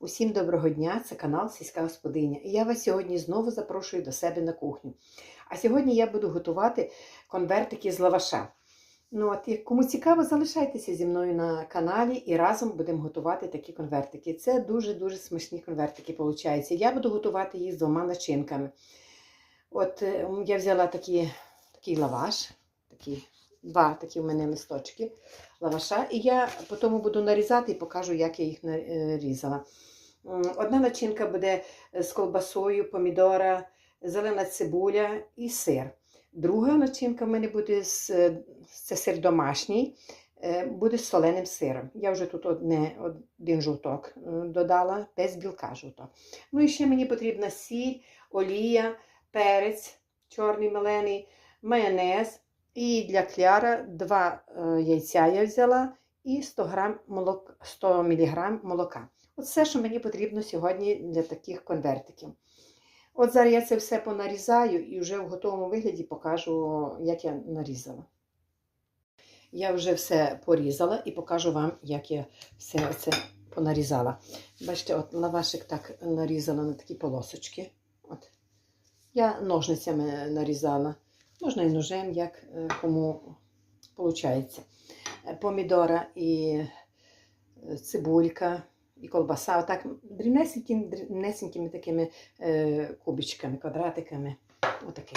Усім доброго дня! Це канал Сільська Господиня. І я вас сьогодні знову запрошую до себе на кухню. А сьогодні я буду готувати конвертики з лаваша. Ну, от, кому цікаво, залишайтеся зі мною на каналі і разом будемо готувати такі конвертики. Це дуже-дуже смачні конвертики, виходить. Я буду готувати їх з двома начинками. От е, я взяла такі, такий лаваш, такі, два такі в мене листочки лаваша, і я потім буду нарізати і покажу, як я їх нарізала. Одна начинка буде з колбасою, помідора, зелена цибуля і сир. Друга начинка в мене буде з це сир домашній, е, буде з соленим сиром. Я вже тут одне, один жовток е, додала, без білка жовток. Ну і ще мені потрібна сіль, олія, перець чорний мелений, майонез. І для кляра два е, яйця я взяла і 100, грам молок, 100 мг молока. От все, що мені потрібно сьогодні для таких конвертиків. От зараз я це все понарізаю і вже в готовому вигляді покажу, як я нарізала. Я вже все порізала і покажу вам, як я все це понарізала. Бачите, от лавашик так нарізала на такі полосочки. От. Я ножницями нарізала. Можна і ножем, як е, кому виходить. Помідора і е, цибулька, і колбаса. Отак дрібнесенькими, дрібнесенькими такими е, кубичками, квадратиками. Отаке.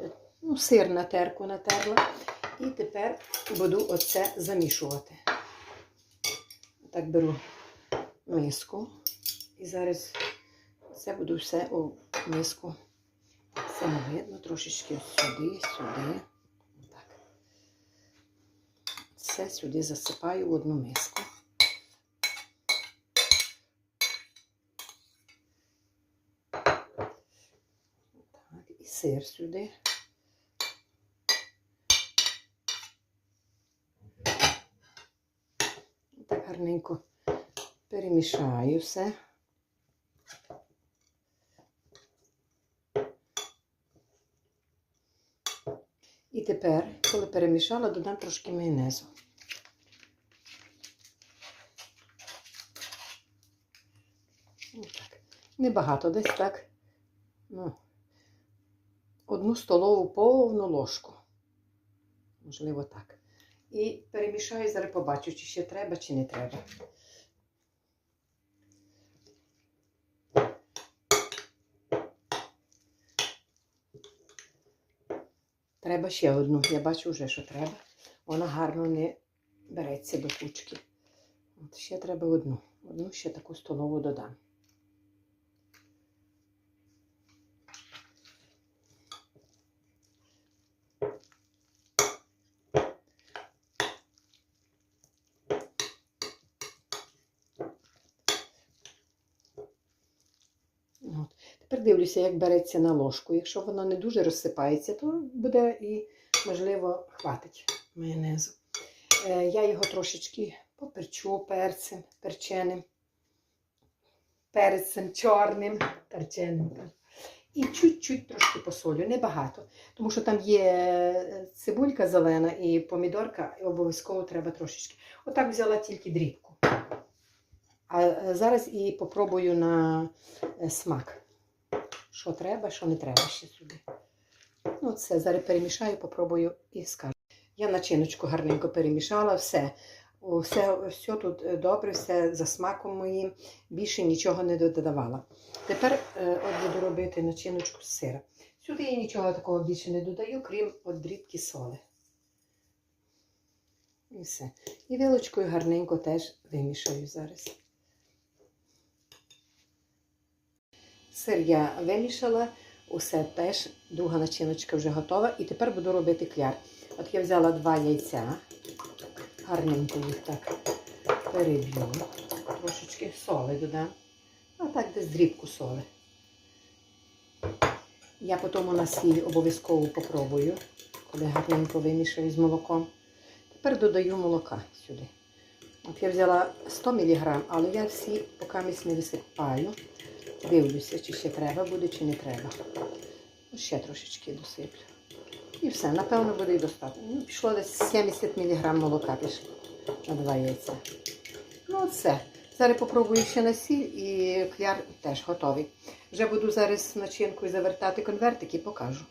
Е, Ну, сир на терку натерла. І тепер буду оце замішувати. Так беру миску. І зараз це буду все у миску. Це не видно трошечки сюди, сюди. Так. Все сюди засипаю в одну миску. Так, і сир сюди. Так гарненько перемішаю все. Тепер, коли перемішала, додам трошки майонезу. Отак. Небагато, десь так. Ну, одну столову повну ложку. Можливо, так. І перемішаю, зараз побачу, чи ще треба, чи не треба. Треба ще одну. Я бачу вже, що треба. Вона гарно не береться до кучки. От ще треба одну. Одну ще таку столову додам. От. Тепер дивлюся, як береться на ложку. Якщо воно не дуже розсипається, то буде і, можливо, хватить майонезу. Е, я його трошечки поперчу перцем, перченим, перцем чорним, перченим. І чуть-чуть трошки посолю, небагато. Тому що там є е, цибулька зелена і помідорка, і обов'язково треба трошечки. Отак взяла тільки дрібку. А е, зараз і попробую на смак. Що треба, що не треба ще сюди. Ну, це зараз перемішаю, попробую і скажу. Я начиночку гарненько перемішала, все. Все, все тут е, добре, все за смаком моїм. Більше нічого не додавала. Тепер е, от буду робити начиночку з сира. Сюди я нічого такого більше не додаю, крім от дрібки соли. І все. І вилочкою гарненько теж вимішаю зараз. Сир я вимішала, усе теж, друга начиночка вже готова. І тепер буду робити кляр. От я взяла два яйця, гарненько їх так переб'ю, трошечки соли додам, а так десь дрібку соли. Я потім на сіль обов'язково попробую, коли гарненько вимішаю з молоком. Тепер додаю молока сюди. От я взяла 100 мг, але я всі поки не висипаю. Дивлюся, чи ще треба буде, чи не треба. Ну, Ще трошечки досиплю. І все, напевно, буде і достатньо. Ну, пішло десь 70 мг молока пішло на два яйця. Ну, все. Зараз попробую ще на сіль і кляр теж готовий. Вже буду зараз начинкою завертати конвертики, покажу.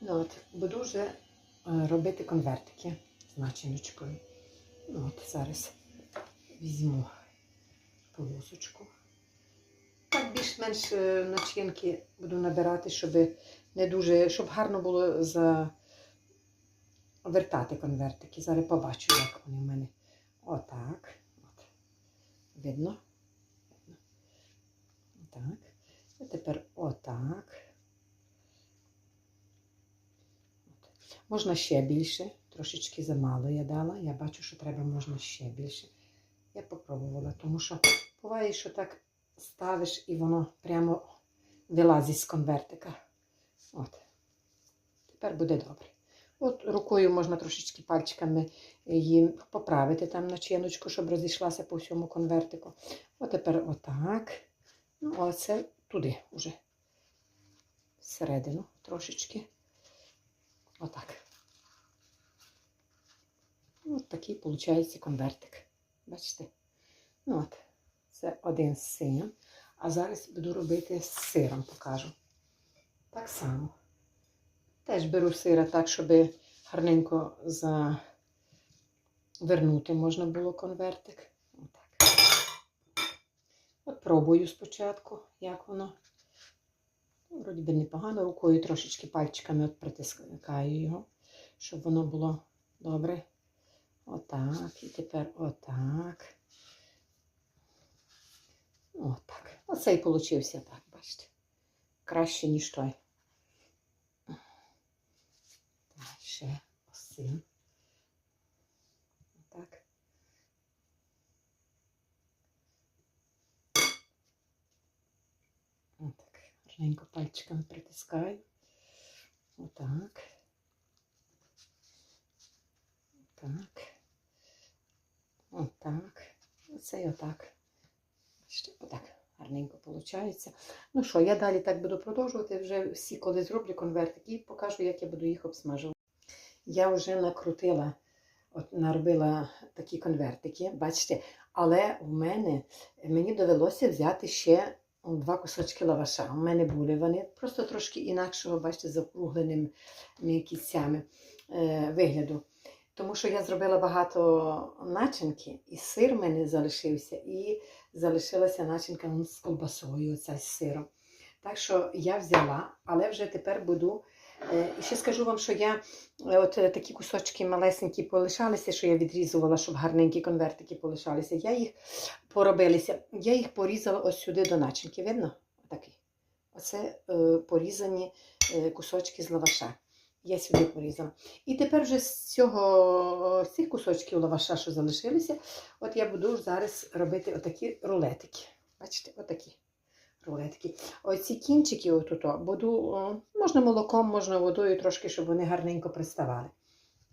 Ну от, буду вже е, робити конвертики з начиночкою. Ну от зараз візьму полосочку. Так більш-менш е, начинки буду набирати, щоб не дуже, щоб гарно було завертати конвертики. Зараз побачу, як вони в мене. Отак. От. Видно? Видно. Отак. І тепер отак. От. Можна ще більше. Трошечки замало я дала. Я бачу, що треба можна ще більше. Я попробувала, тому що буває, що так ставиш і воно прямо вилазить з конвертика. От. Тепер буде добре. От рукою можна трошечки пальчиками її поправити там начиночку, щоб розійшлася по всьому конвертику. От тепер отак. Ну, а це туди вже. Всередину трошечки. Отак. От такий виходить конвертик. Бачите? Ну от, це один з синім. А зараз буду робити з сиром, покажу. Так само. Теж беру сира так, щоб гарненько завернути можна було конвертик. Отак. От пробую спочатку, як воно. Ну, Вроді би непогано, рукою трошечки пальчиками от притискаю його, щоб воно було добре. Отак. І тепер отак. Отак. Оцей получився так, бачите. Краще, ніж той. Так, ще осин. Отак. Отак. Гарненько пальчиками притискаю. Отак. Так. Отак. Оце і отак. Бачите, отак. Гарненько виходить. Ну що, я далі так буду продовжувати. Вже всі, коли зроблю конвертики, покажу, як я буду їх обсмажувати. Я вже накрутила, от наробила такі конвертики, бачите, але в мене мені довелося взяти ще два кусочки лаваша. У мене були вони просто трошки інакшого, бачите, з округленими кінцями е, вигляду. Тому що я зробила багато начинки, і сир в мене залишився, і залишилася начинка з колбасою, оця з сиром. Так що я взяла, але вже тепер буду. е, І ще скажу вам, що я е, от е, такі кусочки малесенькі полишалися, що я відрізувала, щоб гарненькі конвертики полишалися. Я їх поробилися. Я їх порізала ось сюди до начинки. Видно? Отакий. Оце е, порізані кусочки з лаваша. Я сюди порізала. І тепер вже з цього з цих кусочків лаваша, що залишилися, от я буду зараз робити отакі рулетики. Бачите, отакі рулетики. Оці кінчики отут буду, можна молоком, можна водою трошки, щоб вони гарненько приставали.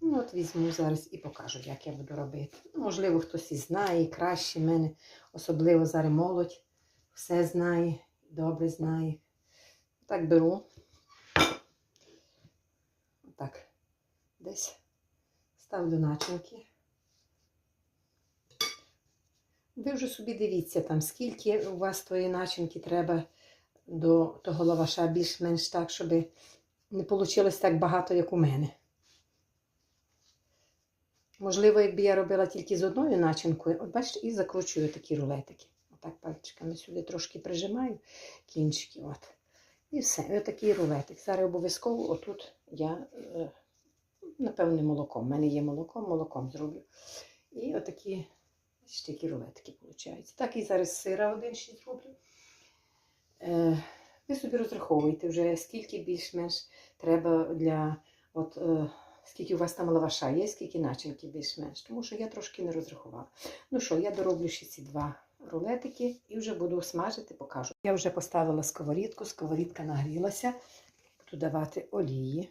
Ну, от візьму зараз і покажу, як я буду робити. Ну, Можливо, хтось і знає, і краще мене, особливо зараз молодь, все знає, добре знає. Так беру. Так, десь ставлю начинки. Ви вже собі дивіться, там, скільки у вас тої начинки треба до того лаваша, більш-менш так, щоб не вийшло так багато, як у мене. Можливо, якби я робила тільки з одною начинкою, от бачите, і закручую такі рулетики. Отак пальчиками сюди трошки прижимаю кінчики. От. І все. Отакий рулетик. Зараз обов'язково отут я, е, напевне, молоком. У мене є молоко, молоком зроблю. І отакі такі рулетики виходять. Так і зараз сира один ще зроблю. Е, Ви собі розраховуйте вже, скільки більш-менш треба для. От, е, Скільки у вас там лаваша є, скільки начинки більш-менш, тому що я трошки не розрахувала. Ну що, я дороблю ще ці два рулетики і вже буду смажити, покажу. Я вже поставила сковорідку, сковорідка нагрілася. Буду давати олії.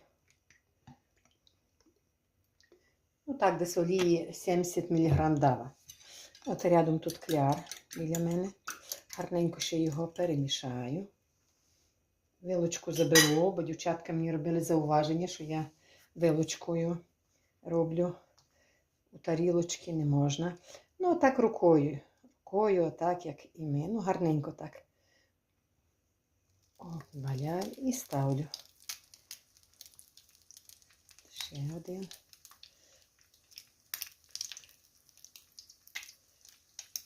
Ну так, десь олії 70 мг дала. От рядом тут кляр біля мене. Гарненько ще його перемішаю. Вилочку заберу, бо дівчатка мені робили зауваження, що я вилочкою роблю. У тарілочки не можна. Ну, так рукою. Рукою, отак, як і ми. Ну, гарненько так. О, і ставлю. Ще один.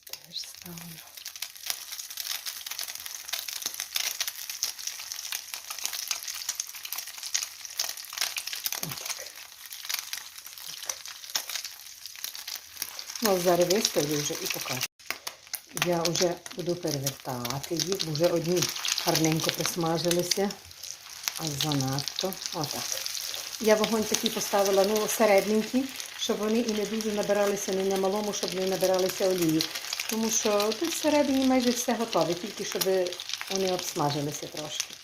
Теж ставлю. Ну, зараз виставлю вже і покажу. Я вже буду перевертати їх, вже одні гарненько присмажилися, а занадто. Отак. Я вогонь такий поставила, ну, середненький, щоб вони і не дуже набиралися не на малому, щоб не набиралися олії. Тому що тут всередині майже все готове, тільки щоб вони обсмажилися трошки.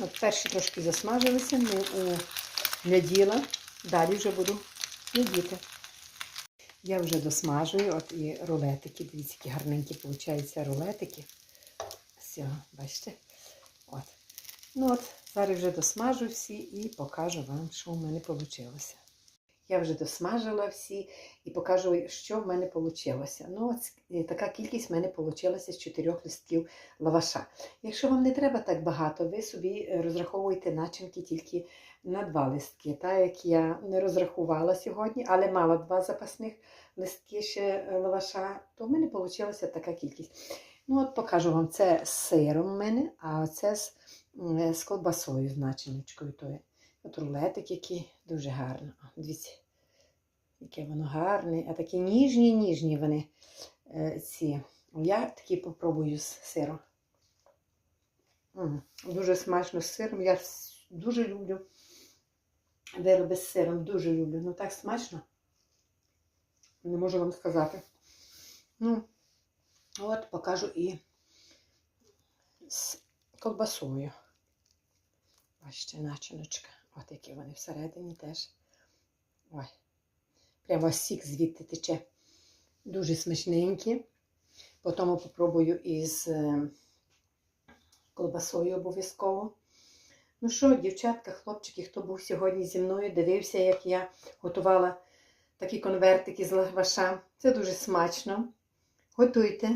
От перші трошки засмажилися, ми у неділа, далі вже буду недіти. Я вже досмажую, от і рулетики. Дивіться, які гарненькі получаються рулетики. Все, бачите? От. Ну от, зараз вже досмажу всі і покажу вам, що в мене вийшло. Я вже досмажила всі і покажу, що в мене вийшло. Ну, от е, така кількість в мене вийшла з чотирьох листків лаваша. Якщо вам не треба так багато, ви собі розраховуєте начинки тільки на два листки. Так як я не розрахувала сьогодні, але мала два запасних листки ще е, лаваша, то в мене вийшла така кількість. Ну, от покажу вам, це з сиром в мене, а це з, з колбасою, з начиночкою. тою. От рулетик, який дуже гарно. Дивіться, яке воно гарне, а такі ніжні, ніжні вони е, ці. Я такі попробую з сиром. Дуже смачно з сиром. Я дуже люблю вироби з сиром, дуже люблю. Ну так смачно. Не можу вам сказати. Ну, от покажу і з колбасою. Бачите, начиночка. От які вони всередині теж. Ой. Прямо сік звідти тече. Дуже смачненькі. Потім попробую із е, колбасою обов'язково. Ну що, дівчатка, хлопчики, хто був сьогодні зі мною, дивився, як я готувала такі конвертики з лаваша. Це дуже смачно. Готуйте.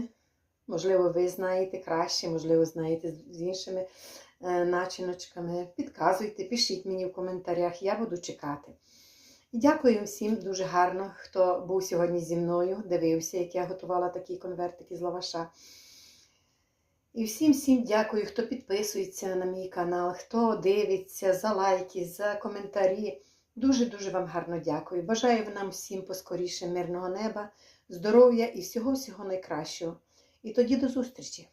Можливо, ви знаєте краще, можливо, знаєте з- іншими е, начиночками. Підказуйте, пишіть мені в коментарях, я буду чекати. І дякую всім дуже гарно, хто був сьогодні зі мною, дивився, як я готувала такі конвертики з лаваша. І всім всім дякую, хто підписується на мій канал, хто дивиться за лайки, за коментарі. Дуже-дуже вам гарно дякую. Бажаю нам всім поскоріше мирного неба, здоров'я і всього-всього найкращого. І тоді до зустрічі!